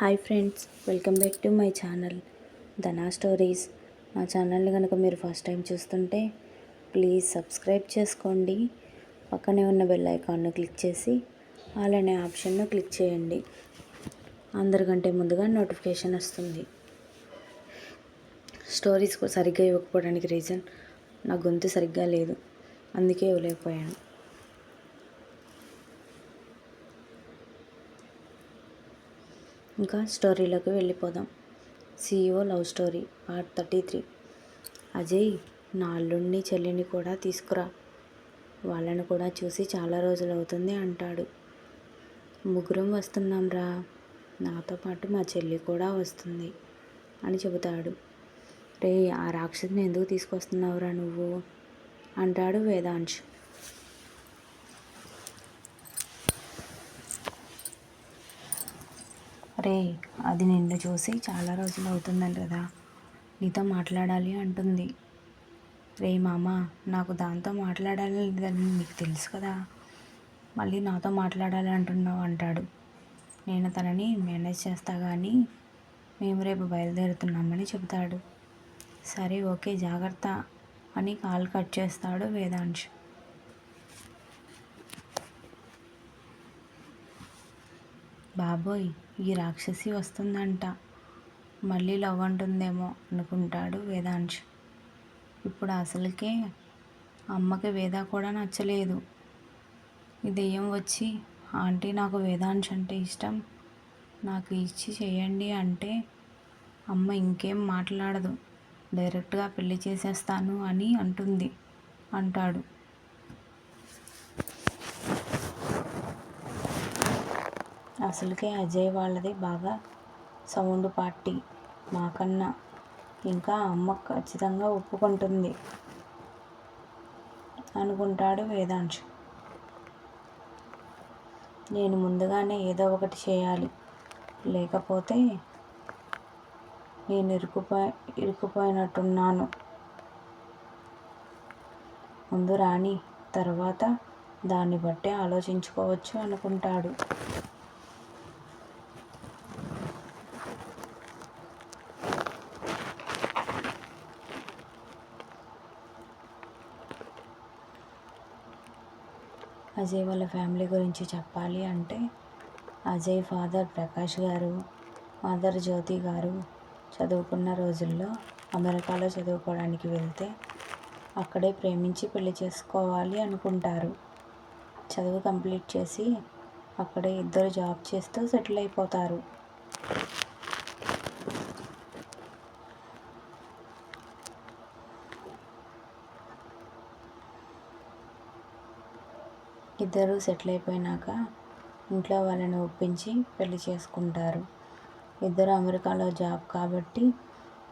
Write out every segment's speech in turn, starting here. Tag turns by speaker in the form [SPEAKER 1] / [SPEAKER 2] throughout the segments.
[SPEAKER 1] Hi friends welcome back to my channel Dhana stories. మా ఛానల్ని కనుక మీరు ఫస్ట్ టైం చూస్తుంటే ప్లీజ్ సబ్స్క్రైబ్ చేసుకోండి. పక్కనే ఉన్న బెల్ ఐకాన్ను క్లిక్ చేసి అలానే ఆప్షన్ను క్లిక్ చేయండి. అందరికంటే ముందుగా నోటిఫికేషన్ వస్తుంది. స్టోరీస్ సరిగ్గా ఇవ్వకపోవడానికి రీజన్ నా గొంతు సరిగ్గా లేదు. అందుకే ఇవ్వలేకపోయాను. ఇంకా స్టోరీలోకి వెళ్ళిపోదాం. CEO love story part thirty three. Ajay నా అల్లుడిని చెల్లిని కూడా తీసుకురా. వాళ్ళని కూడా చూసి చాలా రోజులు అవుతుంది అంటాడు. ముగ్గురం వస్తున్నాం రా. నాతో పాటు మా చెల్లి కూడా వస్తుంది అని చెబుతాడు. రే ఆ రాక్షసుని ఎందుకు తీసుకొస్తున్నావురా నువ్వు? అంటాడు వేదాంశ్. రే అది నిన్ను చూసి చాలా రోజులు అవుతుందంట కదా? నీతో మాట్లాడాలి అంటుంది. రే మామ నాకు దాంతో మాట్లాడాలి లేదని నీకు తెలుసు కదా? మళ్ళీ నాతో మాట్లాడాలి అంటున్నావు అంటాడు. నేను తనని మేనేజ్ చేస్తా కానీ మేము రేపు బయలుదేరుతున్నామని చెబుతాడు. సరే ఓకే జాగ్రత్త అని కాల్ కట్ చేస్తాడు వేదాంశ్. బాబోయ్ ఈ రాక్షసి వస్తుందంట. మళ్ళీ లవ్ అంటుందేమో అనుకుంటాడు వేదాంశ్. ఇప్పుడు అసలుకే అమ్మకి వేద కూడా నచ్చలేదు. ఈ దెయ్యం వచ్చి ఆంటీ నాకు వేదాంశ్ అంటే ఇష్టం. నాకు ఇచ్చి చేయండి అంటే అమ్మ ఇంకేం మాట్లాడదు. డైరెక్ట్గా పెళ్ళి చేసేస్తాను అని అంటుంది అంటాడు. అసలుకే అజయ్ వాళ్ళది బాగా సౌండ్ పార్టీ మాకన్నా. ఇంకా అమ్మ ఖచ్చితంగా ఒప్పుకుంటుంది అనుకుంటాడు వేదాంశు. నేను ముందుగానే ఏదో ఒకటి చేయాలి. లేకపోతే నేను ఇరుకుపోయి ఇరుకుపోయినట్టున్నాను ముందు రాని తర్వాత దాన్ని బట్టి ఆలోచించుకోవచ్చు అనుకుంటాడు. అజయ్ వాళ్ళ ఫ్యామిలీ గురించి చెప్పాలి అంటే అజయ్ ఫాదర్ ప్రకాష్ గారు మదర్ జ్యోతి గారు చదువుకున్న రోజుల్లో అమెరికాలో చదువుకోవడానికి వెళ్తే అక్కడే ప్రేమించి పెళ్ళి చేసుకోవాలి అనుకుంటారు. చదువు కంప్లీట్ చేసి అక్కడే ఇద్దరు జాబ్ చేస్తూ సెటిల్ అయిపోతారు. ఇద్దరు సెటిల్ అయిపోయినాక ఇంట్లో వాళ్ళని ఒప్పించి పెళ్ళి చేసుకుంటారు. ఇద్దరు అమెరికాలో జాబ్ కాబట్టి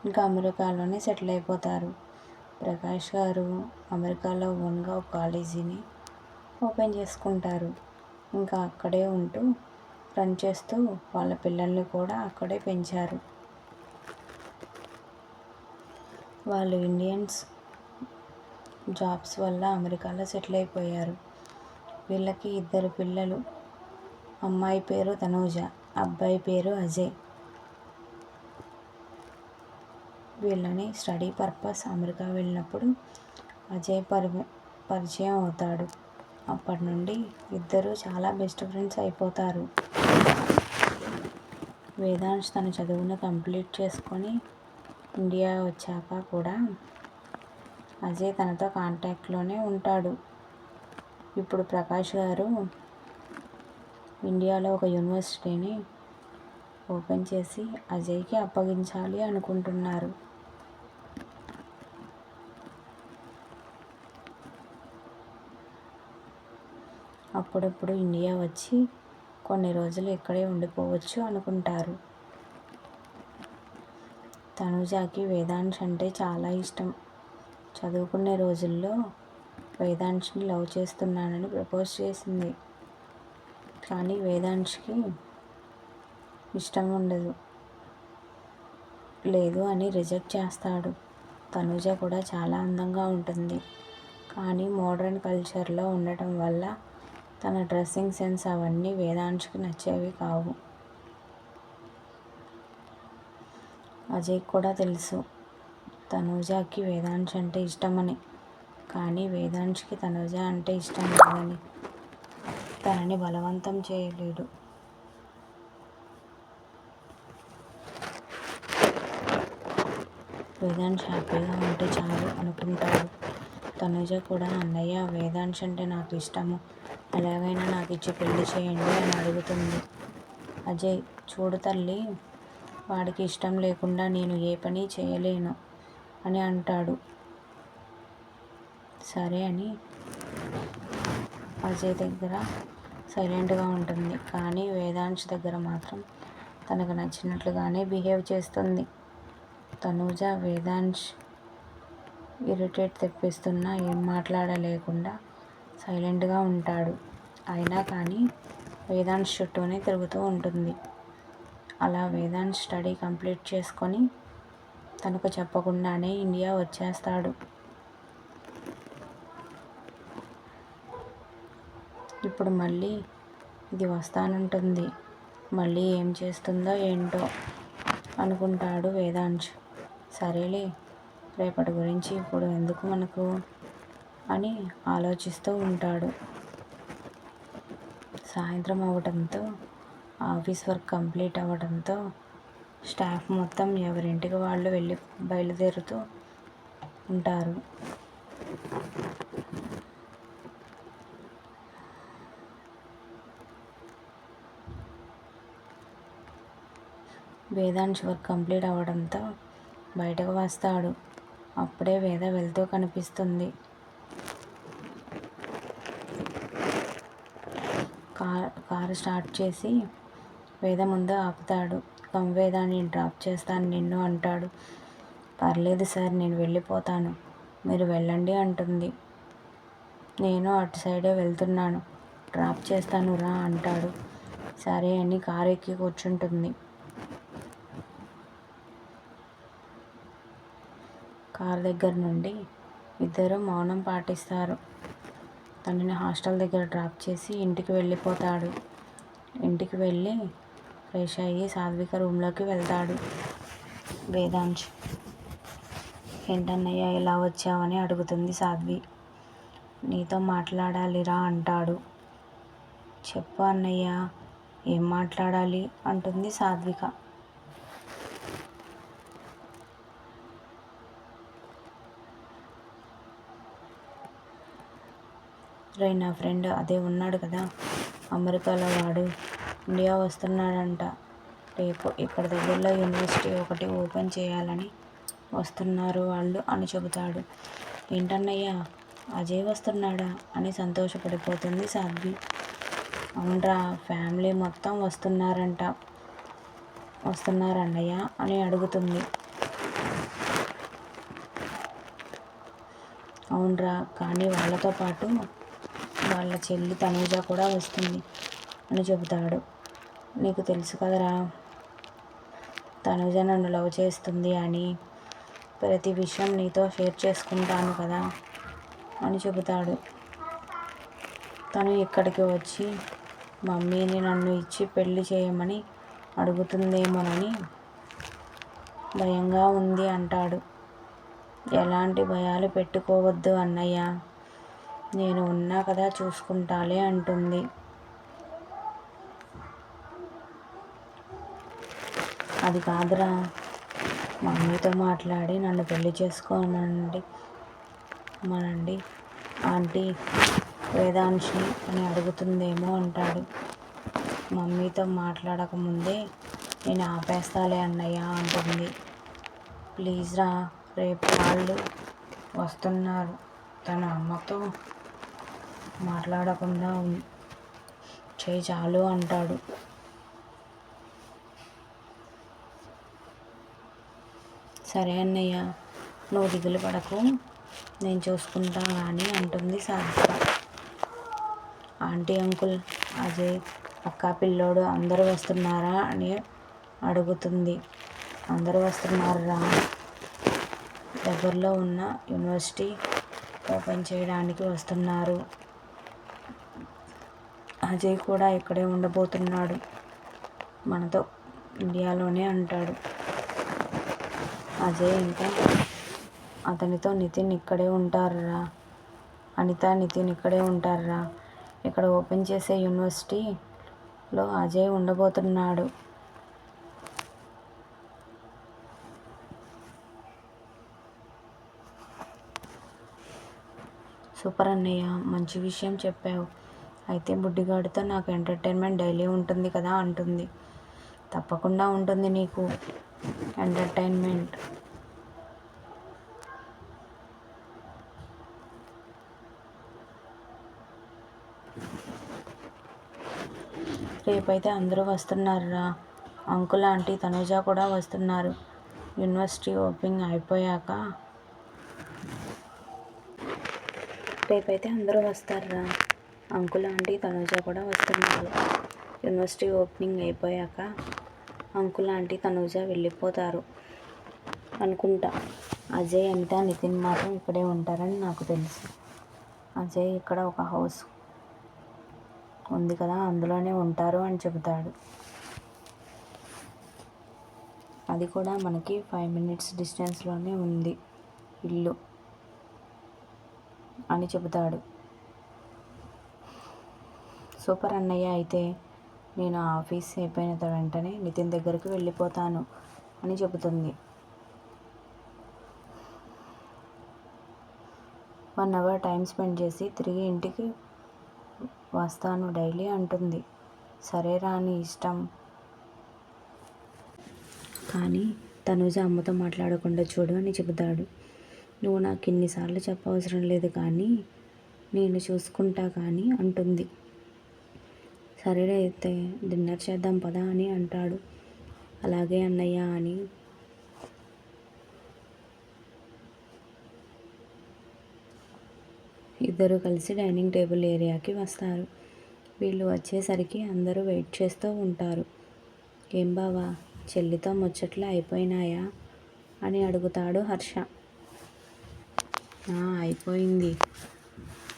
[SPEAKER 1] ఇంకా అమెరికాలోనే సెటిల్ అయిపోతారు ప్రకాష్ గారు అమెరికాలో ఓన్గా ఒక కాలేజీని ఓపెన్ చేసుకుంటారు. ఇంకా అక్కడే ఉంటూ రన్ చేస్తూ వాళ్ళ పిల్లల్ని కూడా అక్కడే పెంచారు. వాళ్ళు ఇండియన్స్ జాబ్స్ వల్ల అమెరికాలో సెటిల్ అయిపోయారు వీళ్ళకి ఇద్దరు పిల్లలు. అమ్మాయి పేరు తనూజ అబ్బాయి పేరు అజయ్. వీళ్ళని స్టడీ పర్పస్ అమెరికా వెళ్ళినప్పుడు అజయ్ పరి పరిచయం అవుతాడు. అప్పటి నుండి ఇద్దరు చాలా బెస్ట్ ఫ్రెండ్స్ అయిపోతారు. వేదాంశ్ తన చదువును కంప్లీట్ చేసుకొని ఇండియా వచ్చాక కూడా అజయ్ తనతో కాంటాక్ట్లోనే ఉంటాడు. ఇప్పుడు ప్రకాష్ గారు ఇండియాలో ఒక యూనివర్సిటీని ఓపెన్ చేసి అజయ్కి అప్పగించాలి అనుకుంటున్నారు. అప్పుడప్పుడు ఇండియా వచ్చి కొన్ని రోజులు ఇక్కడే ఉండిపోవచ్చు అనుకుంటారు. తనుజాకి వేదాంశ్ అంటే చాలా ఇష్టం. చదువుకునే రోజుల్లో వేదాంశ్ని లవ్ చేస్తున్నానని ప్రపోజ్ చేసింది. కానీ వేదాంశ్కి ఇష్టం ఉండదు లేదు అని రిజెక్ట్ చేస్తాడు. తనుజ కూడా చాలా అందంగా ఉంటుంది. కానీ మోడర్న్ కల్చర్లో ఉండటం వల్ల తన డ్రెస్సింగ్ సెన్స్ అవన్నీ వేదాంశ్కి నచ్చేవి కావు. అజయ్ కూడా తెలుసు. తనుజాకి వేదాంశ్ అంటే ఇష్టమని. కానీ వేదాంశ్కి తనుజ అంటే ఇష్టం లేదని తనని బలవంతం చేయలేడు. వేదాంశ్ హ్యాపీగా ఉంటే చాలు అనుకుంటాడు. తనుజ కూడా అన్నయ్య వేదాంశ్ అంటే నాకు ఇష్టము. ఎలాగైనా నాకు ఇచ్చి పెళ్ళి చేయండి అని అడుగుతుంది. అజయ్ చూడు తల్లి వాడికి ఇష్టం లేకుండా నేను ఏ పని చేయలేను అని అంటాడు. సరే అని అజయ్ దగ్గర సైలెంట్గా ఉంటుంది. కానీ వేదాంశ్ దగ్గర మాత్రం తనకు నచ్చినట్లుగానే బిహేవ్ చేస్తుంది. తనూజ వేదాంశ్ ఇరిటేట్ తెప్పిస్తున్నా ఏం మాట్లాడలేకుండా సైలెంట్గా ఉంటాడు. అయినా కానీ వేదాంశ్ చుట్టూనే తిరుగుతూ ఉంటుంది. అలా వేదాంశ్ స్టడీ కంప్లీట్ చేసుకొని తనకు చెప్పకుండానే ఇండియా వచ్చేస్తాడు. ఇప్పుడు మళ్ళీ ఇది వస్తానంటుంది. మళ్ళీ ఏం చేస్తుందో ఏంటో అనుకుంటాడు వేదాంశ్. సరేలే రేపటి గురించి ఇప్పుడు ఎందుకు మనకు అని ఆలోచిస్తూ ఉంటాడు. సాయంత్రం అవ్వడంతో ఆఫీస్ వర్క్ కంప్లీట్ అవ్వడంతో స్టాఫ్ మొత్తం ఎవరింటికి వాళ్ళు వెళ్ళి బయలుదేరుతూ ఉంటారు. వేదాంశ్ వర్క్ కంప్లీట్ అవ్వడంతో బయటకు వస్తాడు. అప్పుడే వేద వెళ్తూ కనిపిస్తుంది. కార్ కారు స్టార్ట్ చేసి వేద ముందు ఆపుతాడు. కంవేదా నేను డ్రాప్ చేస్తాను నిన్ను అంటాడు. పర్లేదు సార్ నేను వెళ్ళిపోతాను. మీరు వెళ్ళండి అంటుంది. నేను అటు సైడే వెళ్తున్నాను. డ్రాప్ చేస్తాను రా అంటాడు. సరే అని కారు ఎక్కి కూర్చుంటుంది. కార్ దగ్గర నుండి ఇద్దరు మౌనం పాటిస్తారు. తనని హాస్టల్ దగ్గర డ్రాప్ చేసి ఇంటికి వెళ్ళిపోతాడు. ఇంటికి వెళ్ళి ఫ్రెష్ అయ్యి సాత్విక రూమ్లోకి వెళ్తాడు. వేదాంశ్ ఏంటన్నయ్య ఇలా వచ్చావని అడుగుతుంది సాధ్వి నీతో మాట్లాడాలిరా అంటాడు. చెప్పు అన్నయ్య ఏం మాట్లాడాలి? అంటుంది సాధ్విక రే నా ఫ్రెండ్. అదే ఉన్నాడు కదా. అమెరికాలో వాడు. ఇండియా వస్తున్నాడంట. రేపు ఇక్కడ దగ్గరలో యూనివర్సిటీ ఒకటి ఓపెన్ చేయాలని వస్తున్నారు వాళ్ళు అని చెబుతాడు. ఏంటన్నయ్యా? అజయ్ వస్తున్నాడా? అని సంతోషపడిపోతుంది సాధ్వి. అవునరా ఫ్యామిలీ మొత్తం వస్తున్నారంట. వస్తున్నారన్నయ్య అని అడుగుతుంది. అవునరా కానీ వాళ్ళతో పాటు వాళ్ళ చెల్లి తనూజ కూడా వస్తుంది అని చెబుతాడు. నీకు తెలుసు కదరా తనుజ నన్ను లవ్ చేస్తుంది అని ప్రతి విషయం నీతో షేర్ చేసుకుంటాను కదా అని చెబుతాడు. తను ఇక్కడికి వచ్చి మమ్మీని నన్ను ఇచ్చి పెళ్ళి చేయమని అడుగుతుందేమోనని భయంగా ఉంది అంటాడు. ఎలాంటి భయాలు పెట్టుకోవద్దు అన్నయ్య నేను ఉన్నా కదా చూసుకుంటాలే అంటుంది. అది కాదురా మమ్మీతో మాట్లాడి నన్ను పెళ్ళి చేసుకోనండి మనండి. ఆంటీ వేదాంశి అని అడుగుతుందేమో అంటాడు. మమ్మీతో మాట్లాడకముందే నేను ఆపేస్తాలే అన్నయ్య అంటుంది. ప్లీజ్ రా రేపు వాళ్ళు వస్తున్నారు. తన అమ్మతో మాట్లాడకుండా చేయి చాలు అంటాడు. సరే అన్నయ్య నువ్వు దిగులు పడకు నేను చూసుకుంటా అని అంటుంది సాధిక. ఆంటీ అంకుల్ అజయ్ అక్క పిల్లోడు అందరూ వస్తున్నారా అని అడుగుతుంది. అందరూ వస్తున్నారా? దగ్గరలో ఉన్న యూనివర్సిటీ ఓపెన్ చేయడానికి వస్తున్నారు. అజయ్ కూడా ఇక్కడే ఉండబోతున్నాడు. మనతో ఇండియాలోనే అంటాడు. అజయ్ ఇంకా అతనితో నితిన్ ఇక్కడే ఉంటారురా. అనిత నితిన్ ఇక్కడే ఉంటారురా. ఇక్కడ ఓపెన్ చేసే యూనివర్సిటీలో అజయ్ ఉండబోతున్నాడు. సూపర్ అన్నయ్య మంచి విషయం చెప్పావు. అయితే బుడ్డిగాడితో నాకు ఎంటర్టైన్మెంట్ డైలీ ఉంటుంది కదా అంటుంది. తప్పకుండా ఉంటుంది నీకు ఎంటర్టైన్మెంట్. రేపైతే అందరూ వస్తున్నారురా. అంకుల్ ఆంటీ తనుజ కూడా వస్తున్నారు. యూనివర్సిటీ ఓపెనింగ్ అయిపోయాక రేపైతే అందరూ వస్తారురా. అంకుల్ ఆంటీ తనుజ కూడా వస్తున్నారు. యూనివర్సిటీ ఓపెనింగ్ అయిపోయాక అంకుల్ ఆంటీ తనుజ వెళ్ళిపోతారు అనుకుంటా. అజయ్ అనిత నితిన్ మాత్రం ఇక్కడే ఉంటారని నాకు తెలుసు. అజయ్ ఇక్కడ ఒక హౌస్ ఉంది కదా అందులోనే ఉంటారు అని చెబుతాడు. అది కూడా మనకి ఫైవ్ మినిట్స్ డిస్టెన్స్లోనే ఉంది ఇల్లు అని చెబుతాడు. సూపర్ అన్నయ్య అయితే నేను ఆఫీస్ అయిపోయిన వెంటనే నితిన్ దగ్గరికి వెళ్ళిపోతాను అని చెబుతుంది. వన్ అవర్ టైం స్పెండ్ చేసి తిరిగి ఇంటికి వస్తాను డైలీ అంటుంది. సరే రాని ఇష్టం. కానీ తనుజ అమ్మతో మాట్లాడకుండా చూడు అని చెబుతాడు. నువ్వు నాకు ఇన్నిసార్లు చెప్పవసరం లేదు కానీ నేను చూసుకుంటా కానీ అంటుంది. సరే అయితే డిన్నర్ చేద్దాం పదా అని అంటాడు. అలాగే అన్నయ్య అని. ఇద్దరు కలిసి డైనింగ్ టేబుల్ ఏరియాకి వస్తారు. వీళ్ళు వచ్చేసరికి అందరూ వెయిట్ చేస్తూ ఉంటారు. ఏం బావా చెల్లితో ముచ్చట్లు అయిపోయినాయా? అని అడుగుతాడు హర్ష. అయిపోయింది.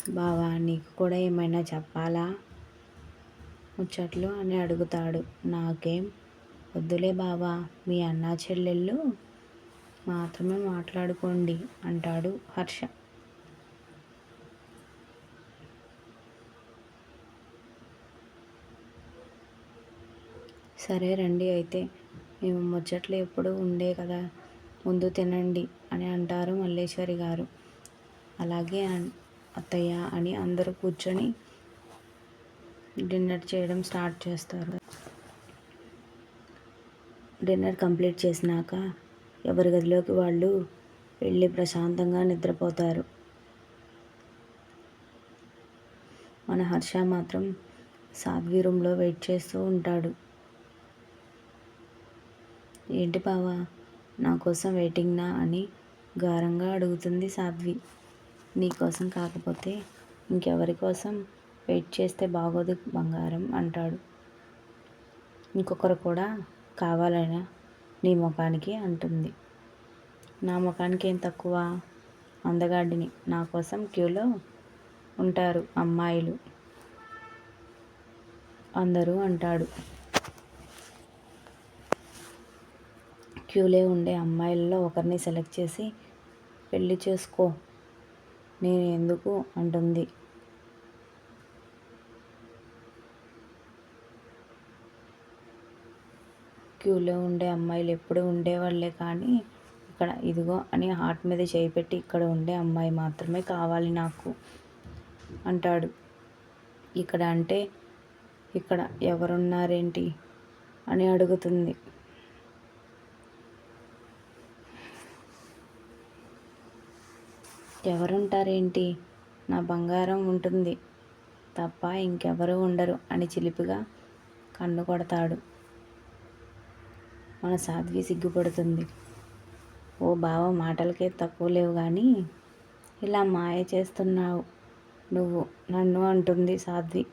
[SPEAKER 1] బావా నీకు కూడా ఏమైనా చెప్పాలా? ముచ్చట్లు అని అడుగుతాడు. నాకేం? వద్దులే బావా మీ అన్నా చెల్లెళ్ళు మాత్రమే మాట్లాడుకోండి అంటాడు హర్ష. సరే రండి అయితే మేము ముచ్చట్లు ఎప్పుడు ఉండే కదా ముందు తినండి అని అంటారు మల్లేశ్వరి గారు. అలాగే అత్తయ్య అని అందరూ కూర్చొని డిన్నర్ చేయడం స్టార్ట్ చేస్తారు. డిన్నర్ కంప్లీట్ చేసినాక ఎవరి గదిలోకి వాళ్ళు వెళ్ళి ప్రశాంతంగా నిద్రపోతారు. మన హర్ష మాత్రం సాధ్వి రూమ్లో వెయిట్ చేస్తూ ఉంటాడు. ఏంటి బావా నా కోసం వెయిటింగ్నా? అని గారంగా అడుగుతుంది సాధ్వి. నీకోసం కాకపోతే ఇంకెవరి కోసం వెయిట్ చేస్తే బాగోదు బంగారం అంటాడు. ఇంకొకరు కూడా కావాలైనా నీ ముఖానికి అంటుంది. నా ముఖానికి ఏం తక్కువ? అందగాడిని నా కోసం క్యూలో ఉంటారు అమ్మాయిలు. అందరూ అంటాడు. క్యూలే ఉండే అమ్మాయిలలో ఒకరిని సెలెక్ట్ చేసి పెళ్ళి చేసుకో. నేను ఎందుకు? అంటుంది. క్యూలో ఉండే అమ్మాయిలు ఎప్పుడు ఉండేవాళ్ళే కానీ ఇక్కడ ఇదిగో అని హార్ట్ మీద చేయి పెట్టి ఇక్కడ ఉండే అమ్మాయి మాత్రమే కావాలి నాకు అంటాడు. ఇక్కడ అంటే ఇక్కడ ఎవరున్నారేంటి అని అడుగుతుంది. ఎవరుంటారేంటి? నా బంగారం ఉంటుంది. తప్ప ఇంకెవరూ ఉండరు అని చిలిపిగా కన్ను కొడతాడు. మన సాధ్వి సిగ్గుపడుతుంది. ఓ బావ మాటలకే తక్కువ లేవు కానీ ఇలా మాయ చేస్తున్నావు నువ్వు నన్ను అంటుంది సాధ్వి.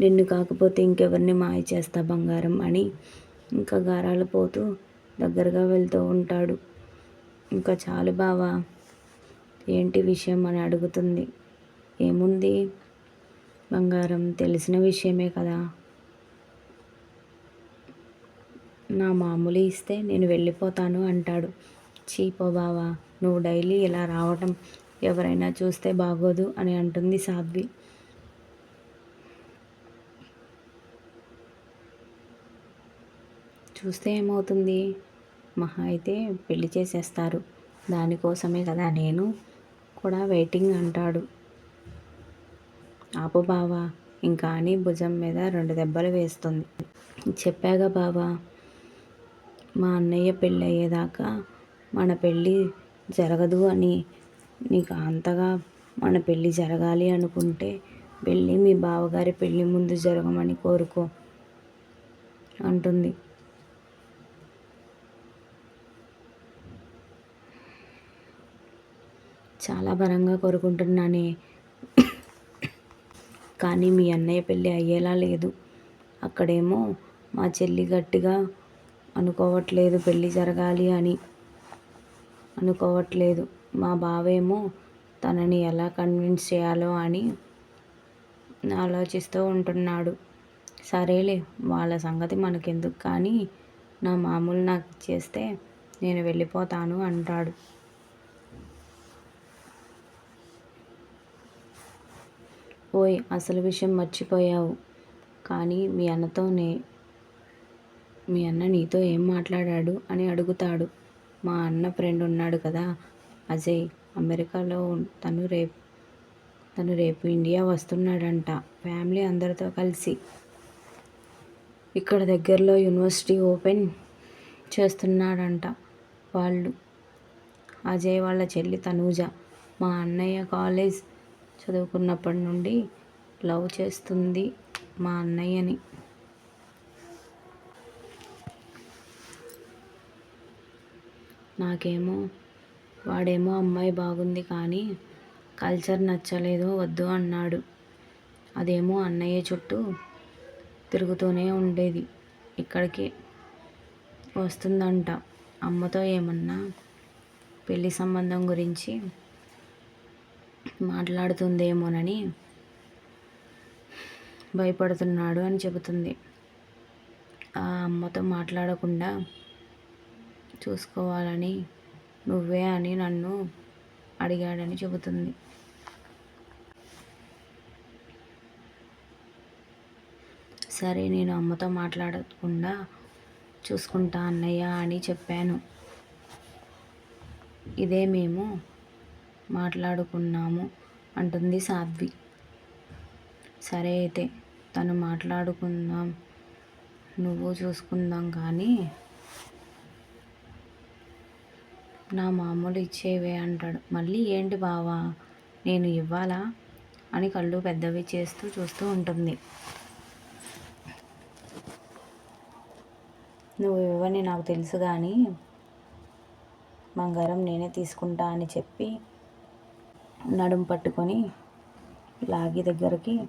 [SPEAKER 1] నిన్ను కాకపోతే ఇంకెవరిని మాయ చేస్తా బంగారం అని ఇంకా గారాలు పోతూ దగ్గరగా వెళ్తూ ఉంటాడు. ఇంకా చాలు బావా ఏంటి విషయం అని అడుగుతుంది. ఏముంది? బంగారం తెలిసిన విషయమే కదా. నా మామూలు ఇస్తే నేను వెళ్ళిపోతాను అంటాడు. చీపో బావా నువ్వు డైలీ ఇలా రావటం ఎవరైనా చూస్తే బాగోదు అని అంటుంది సాధ్వి. చూస్తే ఏమవుతుంది? మహా అయితే పెళ్ళి చేసేస్తారు. దానికోసమే కదా నేను కూడా వెయిటింగ్ అంటాడు. ఆపు బావా ఇంకా అని భుజం మీద రెండు దెబ్బలు వేస్తుంది. చెప్పాగా బావా మా అన్నయ్య పెళ్ళి అయ్యేదాకా మన పెళ్ళి జరగదు అని నీకు అంతగా మన పెళ్ళి జరగాలి అనుకుంటే వెళ్ళి మీ బావగారి పెళ్ళి ముందు జరగమని కోరుకో అంటుంది. చాలా బలంగా కోరుకుంటున్నానే. కానీ మీ అన్నయ్య పెళ్ళి అయ్యేలా లేదు. అక్కడేమో మా చెల్లి గట్టిగా అనుకోవట్లేదు పెళ్ళి జరగాలి అని. అనుకోవట్లేదు. మా బావేమో తనని ఎలా కన్విన్స్ చేయాలో అని ఆలోచిస్తూ ఉంటున్నాడు. సరేలే వాళ్ళ సంగతి మనకెందుకు కానీ నా మామూలు నాకు చేస్తే నేను వెళ్ళిపోతాను అంటాడు. ఓయ్ అసలు విషయం మర్చిపోయావు. కానీ మీ అన్నతోనే మీ అన్న నీతో ఏం మాట్లాడాడు అని అడుగుతాడు. మా అన్న ఫ్రెండ్ ఉన్నాడు కదా అజయ్ అమెరికాలో తను రేపు తను రేపు ఇండియా వస్తున్నాడంట. ఫ్యామిలీ అందరితో కలిసి. ఇక్కడ దగ్గరలో యూనివర్సిటీ ఓపెన్ చేస్తున్నాడంట వాళ్ళు. అజయ్ వాళ్ళ చెల్లి తనూజ. మా అన్నయ్య కాలేజ్ చదువుకున్నప్పటి నుండి లవ్ చేస్తుంది మా అన్నయ్యని. నాకేమో వాడేమో అమ్మాయి బాగుంది కానీ కల్చర్ నచ్చలేదు వద్దు అన్నాడు. అదేమో అన్నయ్య చుట్టూ తిరుగుతూనే ఉండేది. ఇక్కడికి వస్తుందంట. అమ్మతో ఏమన్నా పెళ్ళి సంబంధం గురించి మాట్లాడుతుందేమోనని భయపడుతున్నాడు అని చెబుతుంది. ఆ అమ్మతో మాట్లాడకుండా చూసుకోవాలని నువ్వే అని నన్ను అడిగాడని చెబుతుంది. సరే నేను అమ్మతో మాట్లాడకుండా చూసుకుంటా అన్నయ్య అని చెప్పాను. ఇదే మేము మాట్లాడుకున్నాము అంటుంది సాధ్వి. సరే అయితే తను మాట్లాడుకుందాం నువ్వు చూసుకుందాం కానీ నా మామూలు ఇచ్చేవే అంటాడు. మళ్ళీ ఏంటి బావా? నేను ఇవ్వాలా? అని కళ్ళు పెద్దవి చేస్తూ చూస్తూ ఉంటుంది. నువ్వు ఇవ్వని నాకు తెలుసు కానీ బంగారం నేనే తీసుకుంటా అని చెప్పి నడుం పట్టుకొని లాగి దగ్గరికి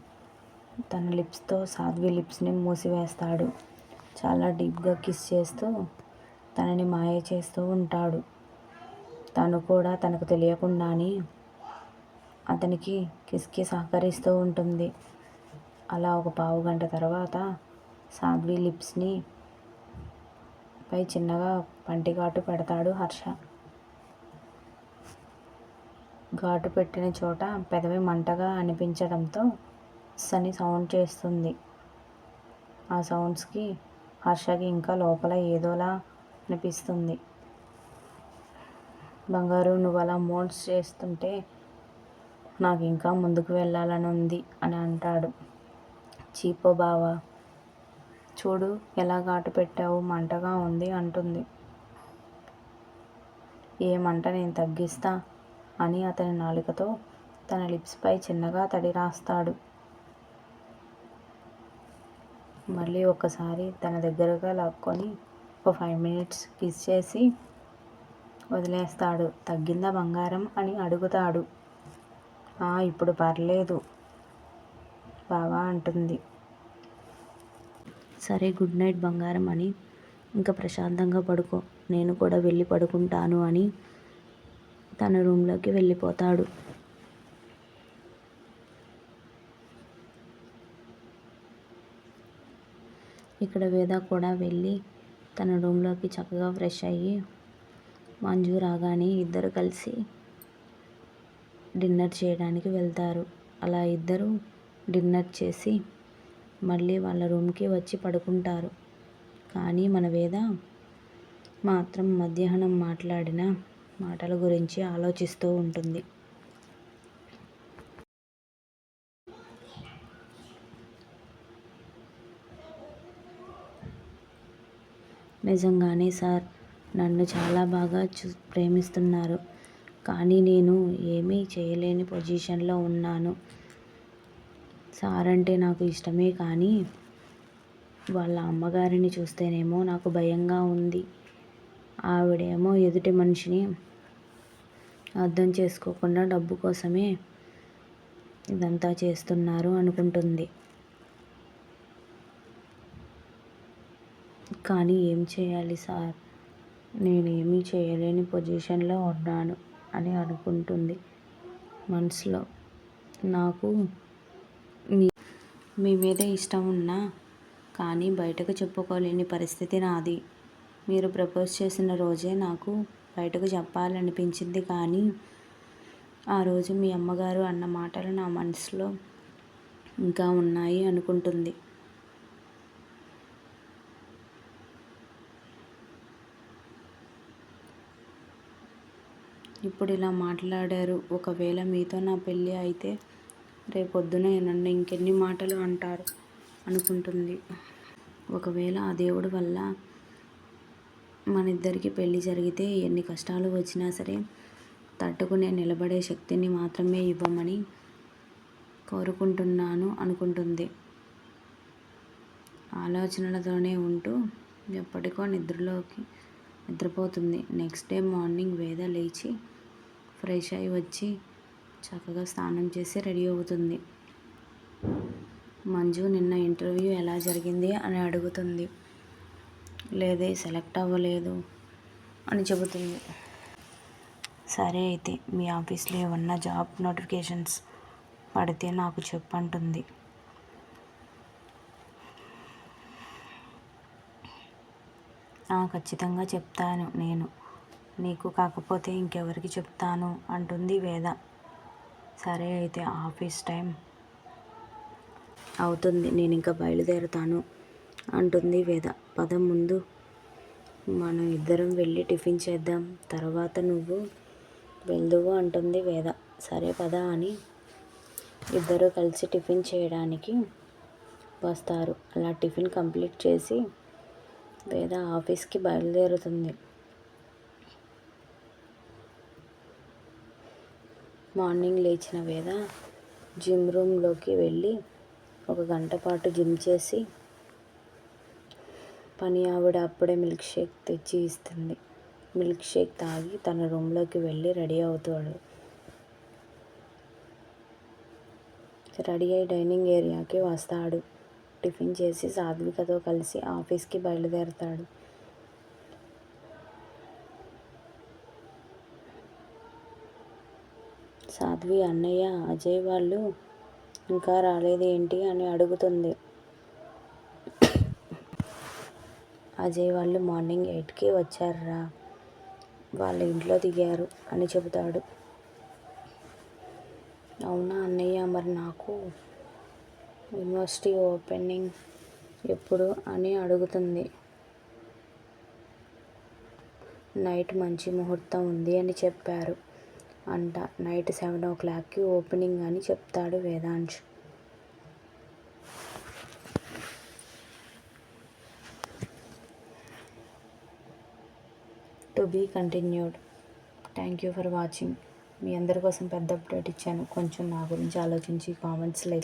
[SPEAKER 1] తన లిప్స్తో సాధ్వి లిప్స్ని మూసివేస్తాడు. చాలా డీప్గా కిస్ చేస్తూ తనని మాయ చేస్తూ ఉంటాడు. తను కూడా తనకు తెలియకుండానే అతనికి కిస్కి సహకరిస్తూ ఉంటుంది. అలా ఒక పావు గంట తర్వాత సాధ్వి లిప్స్ని పై చిన్నగా పంటిఘాటు పెడతాడు హర్ష. ఘాటు పెట్టిన చోట పెదవి మంటగా అనిపించడంతో సని సౌండ్ చేస్తుంది. ఆ సౌండ్స్కి హర్షకి ఇంకా లోపల ఏదోలా అనిపిస్తుంది. బంగారు నువ్వు అలా మోల్డ్స్ చేస్తుంటే నాకు ఇంకా ముందుకు వెళ్ళాలని ఉంది అని అంటాడు. చీపో బావా చూడు ఎలా ఘాటు పెట్టావు మంటగా ఉంది అంటుంది. ఏ మంట నేను తగ్గిస్తా అని అతని నాలుకతో తన లిప్స్పై చిన్నగా తడి రాస్తాడు. మళ్ళీ ఒకసారి తన దగ్గరగా లాక్కొని ఒక ఫైవ్ మినిట్స్ కిస్ చేసి వదిలేస్తాడు. తగ్గిందా బంగారం అని అడుగుతాడు. ఇప్పుడు పర్లేదు బావా అంటుంది. సరే గుడ్ నైట్ బంగారం అని. ఇంకా ప్రశాంతంగా పడుకో. నేను కూడా వెళ్ళి పడుకుంటాను అని తన రూమ్లోకి వెళ్ళిపోతాడు. ఇక్కడ వేద కూడా వెళ్ళి తన రూమ్లోకి చక్కగా ఫ్రెష్ అయ్యి మంజు రాగానే ఇద్దరు కలిసి డిన్నర్ చేయడానికి వెళ్తారు. అలా ఇద్దరు డిన్నర్ చేసి మళ్ళీ వాళ్ళ రూమ్కి వచ్చి పడుకుంటారు. కానీ మన వేద మాత్రం మధ్యాహ్నం మాట్లాడిన మాటల గురించి ఆలోచిస్తూ ఉంటుంది. నిజంగానే సార్ నన్ను చాలా బాగా చూ ప్రేమిస్తున్నారు. కానీ నేను ఏమీ చేయలేని పొజిషన్లో ఉన్నాను. సార్ అంటే నాకు ఇష్టమే కానీ వాళ్ళ అమ్మగారిని చూస్తేనేమో నాకు భయంగా ఉంది. ఆవిడేమో ఎదుటి మనిషిని అర్థం చేసుకోకుండా డబ్బు కోసమే ఇదంతా చేస్తున్నారు అనుకుంటుంది. కానీ ఏం చేయాలి సార్? నేనేమీ చేయలేని పొజిషన్లో ఉన్నాను అని అనుకుంటుంది మనసులో. నాకు మీ మీ మీద ఇష్టం ఉన్నా కానీ బయటకు చెప్పుకోలేని పరిస్థితి నాది. మీరు ప్రపోజ్ చేసిన రోజే నాకు బయటకు చెప్పాలనిపించింది కానీ ఆ రోజు మీ అమ్మగారు అన్న మాటలు నా మనసులో ఇంకా ఉన్నాయి అనుకుంటుంది. ఇప్పుడు ఇలా మాట్లాడారు. ఒకవేళ మీతో నా పెళ్ళి అయితే రేపొద్దున నన్ను ఇంకెన్ని మాటలు అంటారు అనుకుంటుంది. ఒకవేళ ఆ దేవుడి వల్ల మన ఇద్దరికి పెళ్ళి జరిగితే ఎన్ని కష్టాలు వచ్చినా సరే తట్టుకునే నిలబడే శక్తిని మాత్రమే ఇవ్వమని కోరుకుంటున్నాను అనుకుంటుంది. ఆలోచనలతోనే ఉంటూ ఎప్పటికో నిద్రలోకి నిద్రపోతుంది. నెక్స్ట్ డే మార్నింగ్ వేద లేచి ఫ్రెష్ అయి వచ్చి చక్కగా స్నానం చేసి రెడీ అవుతుంది. మంజు నిన్న ఇంటర్వ్యూ ఎలా జరిగింది అని అడుగుతుంది. లేదే సెలెక్ట్ అవ్వలేదు అని చెబుతుంది. సరే అయితే మీ ఆఫీస్లో ఏమన్నా జాబ్ నోటిఫికేషన్స్ పడితే నాకు చెప్పంటుంది. ఖచ్చితంగా చెప్తాను నేను. నీకు కాకపోతే ఇంకెవరికి చెప్తాను అంటుంది వేద. సరే అయితే ఆఫీస్ టైం అవుతుంది నేను ఇంకా బయలుదేరుతాను అంటుంది వేద. పదం ముందు మనం ఇద్దరం వెళ్ళి టిఫిన్ చేద్దాం తర్వాత నువ్వు వెళ్దువు అంటుంది వేద. సరే పద అని ఇద్దరు కలిసి టిఫిన్ చేయడానికి వస్తారు. అలా టిఫిన్ కంప్లీట్ చేసి వేద ఆఫీస్కి బయలుదేరుతుంది. మార్నింగ్ లేచిన వేద జిమ్ రూమ్లోకి వెళ్ళి ఒక గంట పాటు జిమ్ చేసి పని ఆవిడ అప్పుడే మిల్క్ షేక్ తెచ్చి ఇస్తుంది. మిల్క్ షేక్ తాగి తన రూమ్లోకి వెళ్ళి రెడీ అవుతాడు. రెడీ అయి డైనింగ్ ఏరియాకి వస్తాడు. టిఫిన్ చేసి సాధ్వికతో కలిసి ఆఫీస్కి బయలుదేరతాడు. సాధ్వి అన్నయ్య అజయ్ వాళ్ళు ఇంకా రాలేదేంటి అని అడుగుతుంది. అజయ్ వాళ్ళు మార్నింగ్ ఎయిట్కి వచ్చారా వాళ్ళ ఇంట్లో దిగారు అని చెబుతాడు. అవునా అన్నయ్య మరి నాకు యూనివర్సిటీ ఓపెనింగ్ ఎప్పుడు అని అడుగుతుంది. నైట్ మంచి ముహూర్తం ఉంది అని చెప్పారు. అంట. నైట్ సెవెన్ ఓ క్లాక్కి ఓపెనింగ్ అని చెప్తాడు Vedansh. To be continued. Thank you for watching. మీ అందరి కోసం పెద్ద అప్డేట్ ఇచ్చాను. కొంచెం నా గురించి ఆలోచించి కామెంట్స్ లైక్